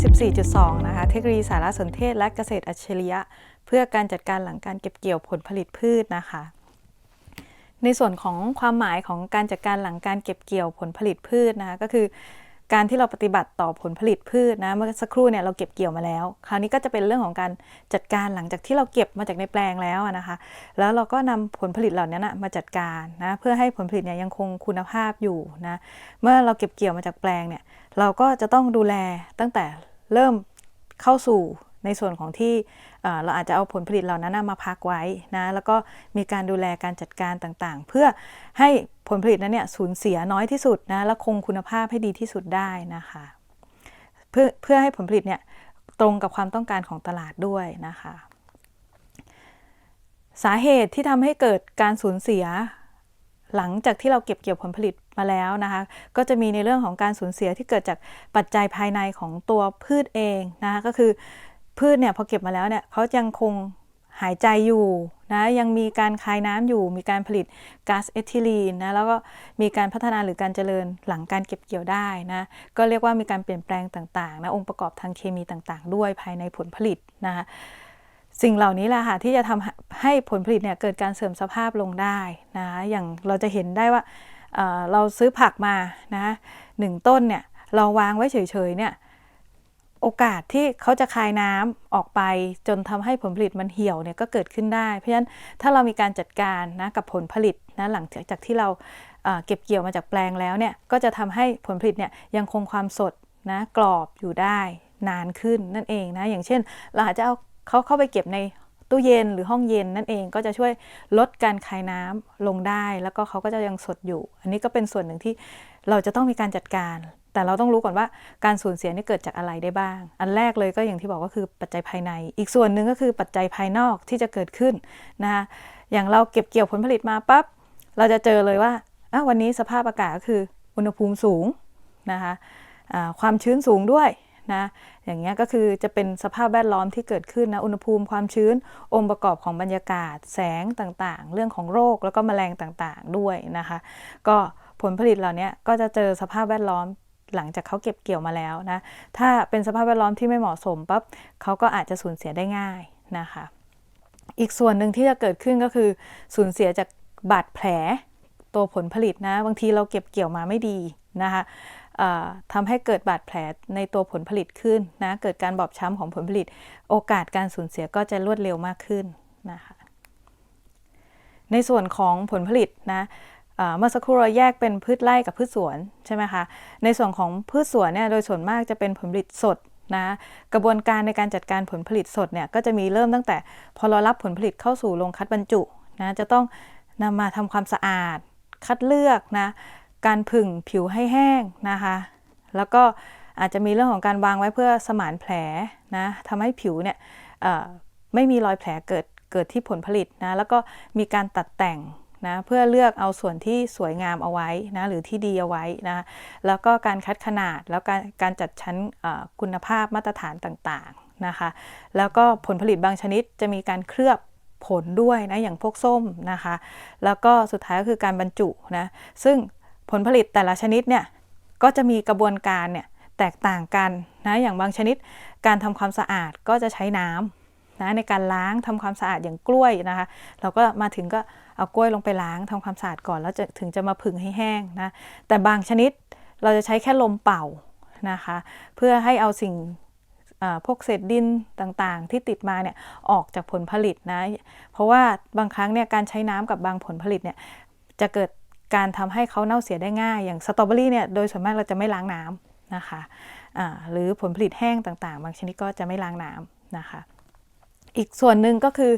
อนที่14.2 นะคะ เทคโนโลยีสารสนเทศและเกษตรอัจฉริยะ เพื่อการจัดการหลังการเก็บเกี่ยวผลผลิตพืชนะคะ ในส่วนของความหมายของการจัดการหลังการเก็บเกี่ยวผลผลิตพืชนะคะก็คือการที่เราปฏิบัติต่อผลผลิตพืชนะเมื่อสักครู่เนี่ยเราเก็บเกี่ยวมาแล้ว คราวนี้ก็จะเป็นเรื่องของการจัดการหลังจากที่เราเก็บมาจากในแปลงแล้วนะคะ แล้วเราก็นำผลผลิตเหล่านี้นะมาจัดการนะเพื่อให้ผลผลิตเนี่ยยังคงคุณภาพอยู่นะเมื่อเราเก็บเกี่ยวมาจากแปลงเนี่ยเราก็จะต้องดูแลตั้งแต่ เริ่มเข้าสู่ในส่วนของที่เราอาจจะเอาผลผลิตเหล่านั้นมาพักไว้นะแล้วก็มีการดูแลการจัดการต่างๆ เพื่อให้ผลผลิตนั้นเนี่ยสูญเสียน้อยที่สุดนะและคงคุณภาพให้ดีที่สุดได้นะคะเพื่อเพื่อให้ผลผลิตเนี่ยตรงกับความต้องการของตลาดด้วยนะคะ สาเหตุที่ทำให้เกิดการสูญเสีย หลังจากที่เราเก็บเกี่ยวผลผลิตมาแล้วนะคะ ก็จะมีในเรื่องของการสูญเสียที่เกิดจากปัจจัยภายในของตัวพืชเองนะคะก็คือพืชเนี่ยพอเก็บมาแล้วเนี่ยเขายังคงหายใจอยู่นะยังมีการคายน้ำอยู่ มีการผลิตก๊าซเอทิลีนนะแล้วก็มีการพัฒนาหรือการเจริญหลังการเก็บเกี่ยวได้นะก็เรียกว่ามีการเปลี่ยนแปลงต่างๆนะองค์ประกอบทางเคมีต่างๆ ด้วยภายในผลผลิตนะคะ สิ่งเหล่านี้แหละค่ะที่จะทำให้ผลผลิตเนี่ยเกิดการเสื่อมสภาพลงได้นะคะอย่างเราจะเห็นได้ว่าเเราซื้อผักมานะหนึ่งต้นเนี่ยเราวางไว้เฉยๆเนี่ยโอกาสที่เขาจะคายน้ำออกไปจนทำให้ผลผลิตมันเหี่ยวเนี่ยก็เกิดขึ้นได้ เพราะฉะนั้นถ้าเรามีการจัดการนะกับผลผลิตนะหลังจากที่เราเก็บเกี่ยวมาจากแปลงแล้วเนี่ยก็จะทำให้ผลผลิตเนี่ยยังคงความสดนะกรอบอยู่ได้นานขึ้นนั่นเองนะอย่างเช่น เราอาจจะเอา เขาเข้าไปเก็บในตู้เย็นหรือห้องเย็นนั่นเองก็จะช่วยลดการคายน้ำลงได้ แล้วก็เขาก็จะยังสดอยู่ อันนี้ก็เป็นส่วนหนึ่งที่เราจะต้องมีการจัดการ แต่เราต้องรู้ก่อนว่าการสูญเสียนี่เกิดจากอะไรได้บ้าง อันแรกเลยก็อย่างที่บอกก็คือปัจจัยภายใน อีกส่วนหนึ่งก็คือปัจจัยภายนอกที่จะเกิดขึ้นนะคะอย่างเราเก็บเกี่ยวผลผลิตมาปั๊บเราจะเจอเลยว่าอะวันนี้สภาพอากาศก็คืออุณหภูมิสูงนะคะความชื้นสูงด้วย นะอย่างเงี้ยก็คือจะเป็นสภาพแวดล้อมที่เกิดขึ้นนะอุณหภูมิความชื้น องค์ประกอบของบรรยากาศ แสงต่างๆ เรื่องของโรคแล้วก็แมลงต่างๆด้วยนะคะ ก็ผลผลิตเหล่านี้ก็จะเจอสภาพแวดล้อมหลังจากเขาเก็บเกี่ยวมาแล้วนะ ถ้าเป็นสภาพแวดล้อมที่ไม่เหมาะสมปั๊บเขาก็อาจจะสูญเสียได้ง่ายนะคะ อีกส่วนหนึ่งที่จะเกิดขึ้นก็คือสูญเสียจากบาดแผลตัวผลผลิตนะ บางทีเราเก็บเกี่ยวมาไม่ดีนะคะทำให้เกิดบาดแผลในตัวผลผลิตขึ้นนะ เกิดการบอบช้ำของผลผลิต โอกาสการสูญเสียก็จะรวดเร็วมากขึ้นนะคะ ในส่วนของผลผลิตนะเอ่อเมื่อสักครู่เราแยกเป็นพืชไร่กับพืชสวนใช่ไหมคะ ในส่วนของพืชสวนเนี่ยโดยส่วนมากจะเป็นผลผลิตสดนะกระบวนการในการจัดการผลผลิตสดเนี่ยก็จะมีเริ่มตั้งแต่ พอเรารับผลผลิตเข้าสู่โรงคัดบรรจุนะจะต้องนำมาทำความสะอาดคัดเลือกนะ การผึ่งผิวให้แห้งนะคะ แล้วก็อาจจะมีเรื่องของการวางไว้เพื่อสมานแผลนะทำให้ผิวเนี่ยไม่มีรอยแผลเกิดเกิดที่ผลผลิตนะ แล้วก็มีการตัดแต่งนะเพื่อเลือกเอาส่วนที่สวยงามเอาไว้นะหรือที่ดีเอาไว้นะแล้วก็การคัดขนาดแล้วการการจัดชั้นคุณภาพมาตรฐานต่างๆนะคะ แล้วก็ผลผลิตบางชนิดจะมีการเคลือบผลด้วยนะอย่างพวกส้มนะคะ แล้วก็สุดท้ายก็คือการบรรจุนะซึ่ง ผลผลิตแต่ละชนิดเนี่ยก็จะมีกระบวนการเนี่ยแตกต่างกันนะอย่างบางชนิดการทำความสะอาดก็จะใช้น้ำนะในการล้างทำความสะอาดอย่างกล้วยนะคะ เราก็มาถึงก็เอากล้วยลงไปล้างทำความสะอาดก่อนแล้วจะถึงจะมาผึ่งให้แห้งนะแต่บางชนิดเราจะใช้แค่ลมเป่านะคะเพื่อให้เอาสิ่งพวกเศษดินต่างๆ ที่ติดมาเนี่ยออกจากผลผลิตนะเพราะว่าบางครั้งเนี่ยการใช้น้ำกับบางผลผลิตเนี่ยจะเกิด การทำให้เขาเน่าเสียได้ง่าย อย่างสตรอเบอรี่เนี่ยโดยส่วนมากเราจะไม่ล้างน้ำนะคะหรือผลผลิตแห้งต่างๆ บางชนิดก็จะไม่ล้างน้ำนะคะ อีกส่วนหนึ่งก็คือ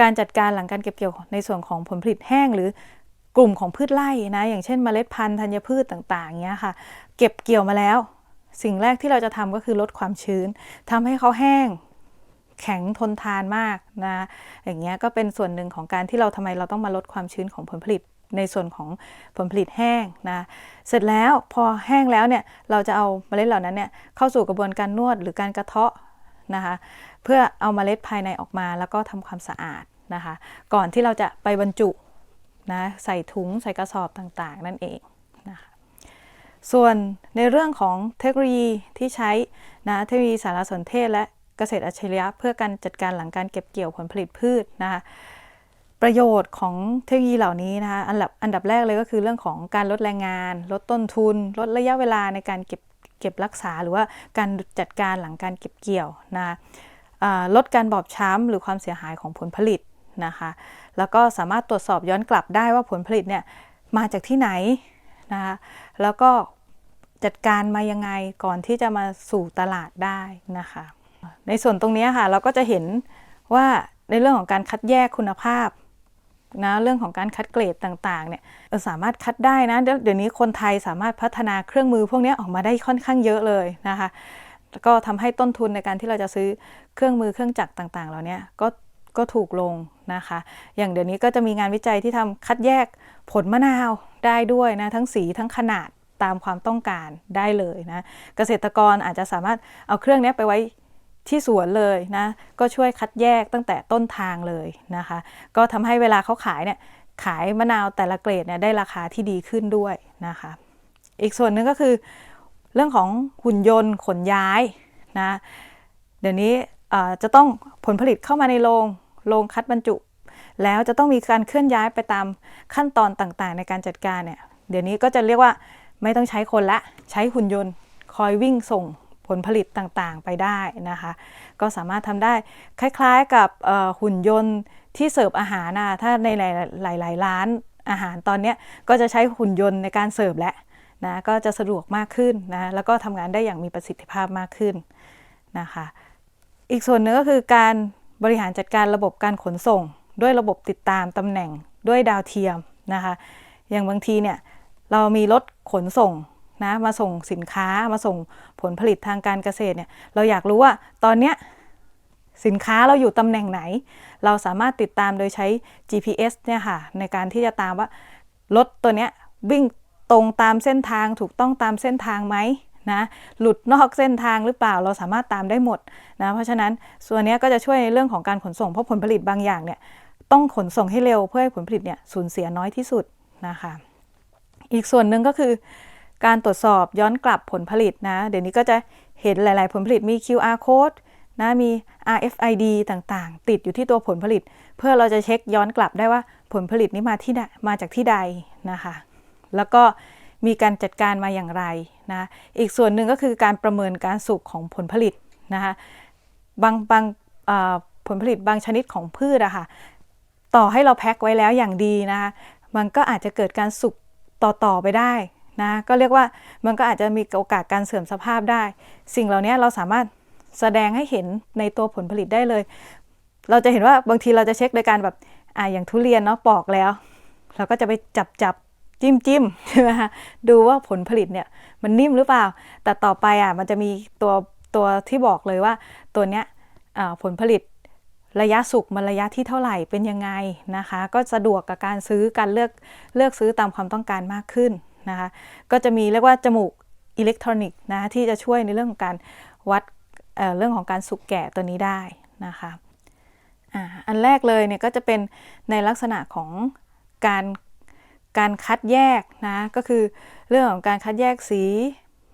การจัดการหลังการเก็บเกี่ยวในส่วนของผลผลิตแห้งหรือกลุ่มของพืชไร่นะอย่างเช่นเมล็ดพันธุ์ธัญพืชต่างๆเงี้ยค่ะ เก็บเกี่ยวมาแล้ว สิ่งแรกที่เราจะทำก็คือลดความชื้นทำให้เขาแห้งแข็งทนทานมากนะอย่างเงี้ยก็เป็นส่วนหนึ่งของการที่เราทำไมเราต้องมาลดความชื้นของผลผลิต ในส่วนของผลผลิตแห้งนะเสร็จแล้วพอแห้งแล้วเนี่ยเราจะเอาเมล็ดเหล่านั้นเนี่ยเข้าสู่กระบวนการนวดหรือการกระเทาะนะคะเพื่อเอาเมล็ดภายในออกมาแล้วก็ทำความสะอาดนะคะก่อนที่เราจะไปบรรจุนะใส่ถุงใส่กระสอบต่างๆ นั่นเองนะคะส่วนในเรื่องของเทคโนโลยีที่ใช้นะเทคโนโลยีสารสนเทศและเกษตรอัจฉริยะเพื่อการจัดการหลังการเก็บเกี่ยวผลผลิตพืชนะคะ ประโยชน์ของเทคโนโลยีเหล่านี้นะคะอันดับอันดับแรกเลยก็คือเรื่องของการลดแรงงาน ลดต้นทุน ลดระยะเวลาในการเก็บเก็บรักษาหรือว่าการจัดการหลังการเก็บเกี่ยวนะคะลดการบอบช้ำหรือความเสียหายของผลผลิตนะคะแล้วก็สามารถตรวจสอบย้อนกลับได้ว่าผลผลิตเนี่ยมาจากที่ไหนนะคะแล้วก็จัดการมายังไงก่อนที่จะมาสู่ตลาดได้นะคะในส่วนตรงนี้ค่ะเราก็จะเห็นว่าในเรื่องของการคัดแยกคุณภาพ นะเรื่องของการคัดเกรดต่างๆเนี่ยสามารถคัดได้นะเดี๋ยวนี้คนไทยสามารถพัฒนาเครื่องมือพวกนี้ออกมาได้ค่อนข้างเยอะเลยนะคะก็ทำให้ต้นทุนในการที่เราจะซื้อเครื่องมือเครื่องจักรต่างๆเหล่านี้ก็ก็ถูกลงนะคะ อย่างเดี๋ยวนี้ก็จะมีงานวิจัยที่ทำคัดแยกผลมะนาวได้ด้วยนะทั้งสีทั้งขนาดตามความต้องการได้เลยนะเกษตรกรอาจจะสามารถเอาเครื่องนี้ไปไว้ ที่สวนเลยนะ ก็ช่วยคัดแยกตั้งแต่ต้นทางเลยนะคะ ก็ทำให้เวลาเขาขายเนี่ยขายมะนาวแต่ละเกรดเนี่ยได้ราคาที่ดีขึ้นด้วยนะคะ อีกส่วนหนึ่งก็คือเรื่องของหุ่นยนต์ขนย้ายนะเดี๋ยวนี้จะต้องผลผลิตเข้ามาในโรงโรงคัดบรรจุ แล้วจะต้องมีการเคลื่อนย้ายไปตามขั้นตอนต่างๆ ในการจัดการเนี่ยเดี๋ยวนี้ก็จะเรียกว่าไม่ต้องใช้คนละใช้หุ่นยนต์คอยวิ่งส่ง ผลผลิตต่างๆไปได้นะคะ ก็สามารถทำได้คล้ายๆกับหุ่นยนต์ที่เสิร์ฟอาหารนะถ้าในหลายๆร้านอาหารตอนนี้ก็จะใช้หุ่นยนต์ในการเสิร์ฟแล้วนะก็จะสะดวกมากขึ้นนะแล้วก็ทำงานได้อย่างมีประสิทธิภาพมากขึ้นนะคะอีกส่วนหนึ่งก็คือการบริหารจัดการระบบการขนส่ง ด้วยระบบติดตามตำแหน่งด้วยดาวเทียมนะคะอย่างบางทีเนี่ยเรามีรถขนส่ง นะมาส่งสินค้ามาส่งผลผลิตทางการเกษตรเนี่ยเราอยากรู้ว่าตอนเนี้ยสินค้าเราอยู่ตำแหน่งไหน เราสามารถติดตามโดยใช้ GPS เนี่ยค่ะในการที่จะตามว่ารถตัวเนี้ยวิ่งตรงตามเส้นทางถูกต้องตามเส้นทางไหมนะหลุดนอกเส้นทางหรือเปล่าเราสามารถตามได้หมดนะเพราะฉะนั้นส่วนนี้ก็จะช่วยในเรื่องของการขนส่งเพราะผลผลิตบางอย่างเนี่ยต้องขนส่งให้เร็วเพื่อให้ผลผลิตเนี่ยสูญเสียน้อยที่สุดนะคะ อีกส่วนหนึ่งก็คือ การตรวจสอบย้อนกลับผลผลิตนะ เดี๋ยวนี้ก็จะเห็นหลาย ๆ ผลผลิตมี QR code นะมี RFID ต่างๆ ติดอยู่ที่ตัวผลผลิต เพื่อเราจะเช็คย้อนกลับได้ว่าผลผลิตนี้มาที่มาจากที่ใดนะคะ แล้วก็มีการจัดการมาอย่างไรนะอีกส่วนหนึ่งก็คือการประเมินการสุกของผลผลิตนะคะบางบางผลผลิตบางชนิดของพืชอะคะ่ะต่อให้เราแพ็คไว้แล้วอย่างดีนะคะมันก็อาจจะเกิดการสุกต่อ ๆ ไปได้ นะก็เรียกว่ามันก็อาจจะมีโอกาสการเสื่อมสภาพได้ สิ่งเหล่านี้เราสามารถแสดงให้เห็นในตัวผลผลิตได้เลย เราจะเห็นว่าบางทีเราจะเช็คโดยการแบบอ่าอย่างทุเรียนเนาะปอกแล้ว เราก็จะไปจับจับจิ้มจิ้มใช่ไหมคะดูว่าผลผลิตเนี่ยมันนิ่มหรือเปล่า แต่ต่อไปอะมันจะมีตัวตัวที่บอกเลยว่าตัวเนี้ยผลผลิตระยะสุกมันระยะที่เท่าไหร่เป็นยังไงนะคะ ก็สะดวกกับการซื้อการเลือกเลือกซื้อตามความต้องการมากขึ้น นะคะ ก็จะมีเรียกว่าจมูกอิเล็กทรอนิกส์นะที่จะช่วยในเรื่องของการวัดเเรื่องของการสุกแก่ตัวนี้ได้นะคะอันแรกเลยเนี่ยก็จะเป็นในลักษณะของการการคัดแยกนะก็คือเรื่องของการคัดแยกสี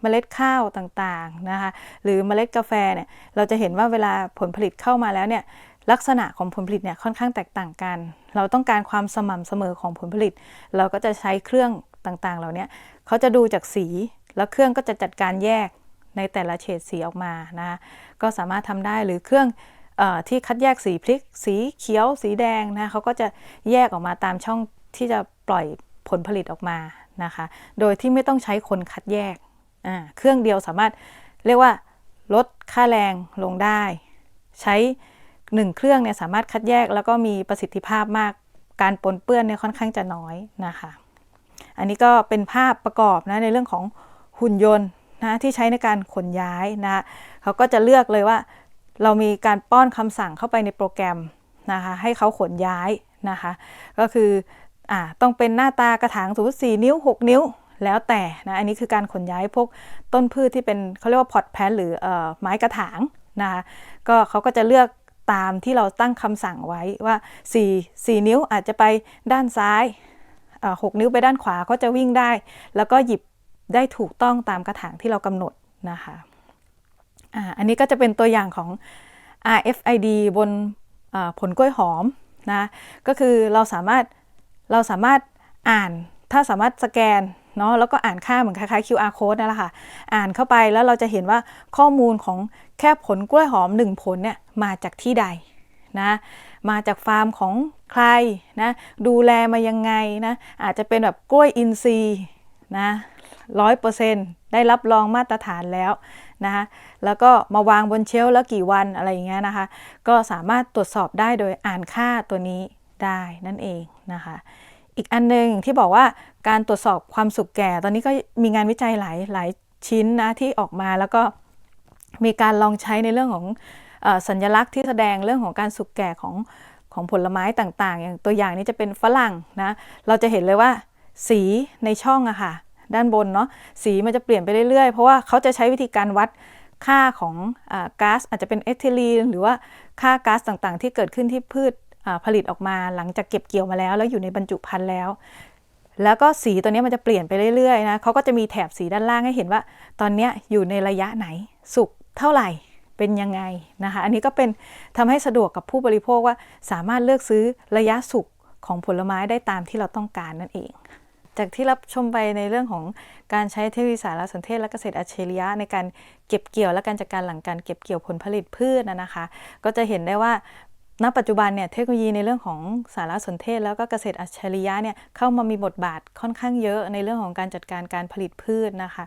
เมล็ดข้าวต่างๆนะคะหรือเมล็ดกาแฟเนี่ยเราจะเห็นว่าเวลาผลผลิตเข้ามาแล้วเนี่ยลักษณะของผลผลิตเนี่ยค่อนข้างแตกต่างกัน เราต้องการความสม่ำเสมอของผลผลิต เราก็จะใช้เครื่อง ต่างๆ เหล่านี้เขาจะดูจากสีแล้วเครื่องก็จะจัดการแยกในแต่ละเฉดสีออกมานะก็สามารถทำได้หรือเครื่องอที่คัดแยกสีพริก สีเขียว สีแดงนะเขาก็จะแยกออกมาตามช่องที่จะปล่อยผลผลิตออกมานะคะ โดยที่ไม่ต้องใช้คนคัดแยก เครื่องเดียวสามารถเรียกว่าลดค่าแรงลงได้ ใช้หนึ่งเครื่องเนี่ยสามารถคัดแยกแล้วก็มีประสิทธิภาพมาก การปนเปื้อนเนี่ยค่อนข้างจะน้อยนะคะ อันนี้ก็เป็นภาพประกอบนะในเรื่องของหุ่นยนต์นะที่ใช้ในการขนย้ายนะเขาก็จะเลือกเลยว่า เรามีการป้อนคำสั่งเข้าไปในโปรแกรมนะคะให้เขาขนย้ายนะคะ ก็คืออ่าต้องเป็นหน้าตากระถางสมมติ4นิ้ว 6 นิ้วแล้วแต่นะอันนี้คือการขนย้ายพวกต้นพืชที่เป็นเขาเรียกว่าพอตแพนหรือออไม้กระถางนะคะก็เขาก็จะเลือกตามที่เราตั้งคำสั่งไว้ว่า 4 4 นิ้วอาจจะไปด้านซ้าย หกนิ้วไปด้านขวาก็จะวิ่งได้ แล้วก็หยิบได้ถูกต้องตามกระถางที่เรากำหนดนะคะอ่าอันนี้ก็จะเป็นตัวอย่างของ RFID บนผลกล้วยหอมนะก็คือเราสามารถเราสามารถอ่านถ้าสามารถสแกนเนาะแล้วก็อ่านค่าเหมือนคล้ายๆ QR code นั่นแหละค่ะ อ่านเข้าไปแล้วเราจะเห็นว่าข้อมูลของแค่ผลกล้วยหอม 1 ผลเนี่ยมาจากที่ใด นะมาจากฟาร์มของใครนะดูแลมายังไงนะอาจจะเป็นแบบกล้วยอินทรีย์นะร้อยเปอร์เซ็นต์ได้รับรองมาตรฐานแล้วนะคะแล้วก็มาวางบนเชลแล้วกี่วันอะไรอย่างเงี้ยนะคะ ก็สามารถตรวจสอบได้โดยอ่านค่าตัวนี้ได้นั่นเองนะคะ อีกอันหนึงที่บอกว่าการตรวจสอบความสุกแก่ ตอนนี้ก็มีงานวิจัยหลายหลายชิ้นนะที่ออกมาแล้วก็มีการลองใช้ในเรื่องของ สัญลักษณ์ที่แสดงเรื่องของการสุกแก่ของของผลไม้ต่างๆ อย่างตัวอย่างนี้จะเป็นฝรั่งนะ เราจะเห็นเลยว่าสีในช่องอะค่ะ ด้านบนเนาะสีมันจะเปลี่ยนไปเรื่อยๆ เพราะว่าเขาจะใช้วิธีการวัดค่าของอก๊าซอาจจะเป็นเอทิลีนหรือว่าค่าก๊าซต่างๆ ที่เกิดขึ้นที่พืชผลิตออกมาหลังจากเก็บเกี่ยวมาแล้ว แล้วอยู่ในบรรจุภัณฑ์แล้ว แล้วก็สีตัวนี้มันจะเปลี่ยนไปเรื่อยๆนะเขาก็จะมีแถบสีด้านล่างให้เห็นว่า ตอนนี้อยู่ในระยะไหนสุกเท่าไหร่ เป็นยังไงนะคะ อันนี้ก็เป็นทำให้สะดวกกับผู้บริโภคว่าสามารถเลือกซื้อระยะสุกของผลไม้ได้ตามที่เราต้องการนั่นเอง จากที่รับชมไปในเรื่องของการใช้เทคโนโลยีสารสนเทศและเกษตรอัจฉริยะในการเก็บเกี่ยวและการจัดการหลังการเก็บเกี่ยวผลผลิตพืชนนะคะ ก็จะเห็นได้ว่าณปัจจุบันเนี่ยเทคโนโลยีในเรื่องของสารสนเทศ แล้วก็เกษตรอัจฉริยะเนี่ยเข้ามามีบทบาทค่อนข้างเยอะในเรื่องของการจัดการการผลิตพืชนะคะ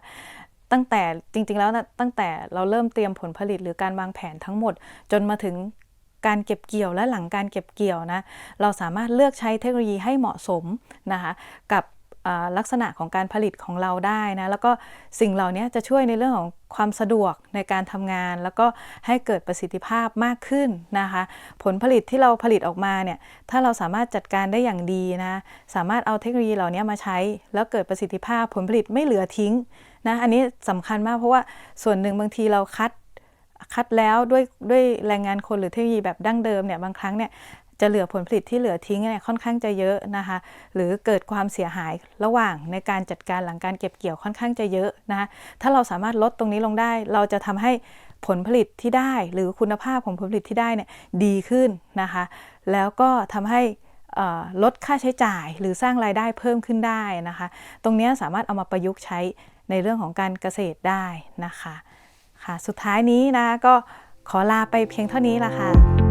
ตั้งแต่จริงๆแล้วนะตั้งแต่เราเริ่มเตรียมผลผลิตหรือการวางแผนทั้งหมด จนมาถึงการเก็บเกี่ยวและหลังการเก็บเกี่ยวนะเราสามารถเลือกใช้เทคโนโลยีให้เหมาะสมนะคะกับ ลักษณะของการผลิตของเราได้นะแล้วก็สิ่งเหล่านี้จะช่วยในเรื่องของความสะดวกในการทำงาน แล้วก็ให้เกิดประสิทธิภาพมากขึ้นนะคะ ผลผลิตที่เราผลิตออกมาเนี่ยถ้าเราสามารถจัดการได้อย่างดีนะสามารถเอาเทคโนโลยีเหล่านี้มาใช้ แล้วเกิดประสิทธิภาพผลผลิตไม่เหลือทิ้งนะอันนี้สำคัญมากเพราะว่าส่วนหนึ่งบางทีเราคัดคัดแล้วด้วยด้วยแรงงานคนหรือเทคโนโลยีแบบดั้งเดิมเนี่ยบางครั้งเนี่ย จะเหลือผลผลิตที่เหลือทิ้งเนี่ยค่อนข้างจะเยอะนะคะ หรือเกิดความเสียหายระหว่างในการจัดการหลังการเก็บเกี่ยวค่อนข้างจะเยอะนะคะถ้าเราสามารถลดตรงนี้ลงได้ เราจะทำให้ผลผลิตที่ได้ หรือคุณภาพของผลผลิตที่ได้เนี่ยดีขึ้นนะคะ แล้วก็ทำให้ลดค่าใช้จ่ายหรือสร้างรายได้เพิ่มขึ้นได้นะคะ ตรงนี้สามารถเอามาประยุกต์ใช้ในเรื่องของการเกษตรได้นะคะค่ะสุดท้ายนี้นะก็ขอลาไปเพียงเท่านี้ละค่ะ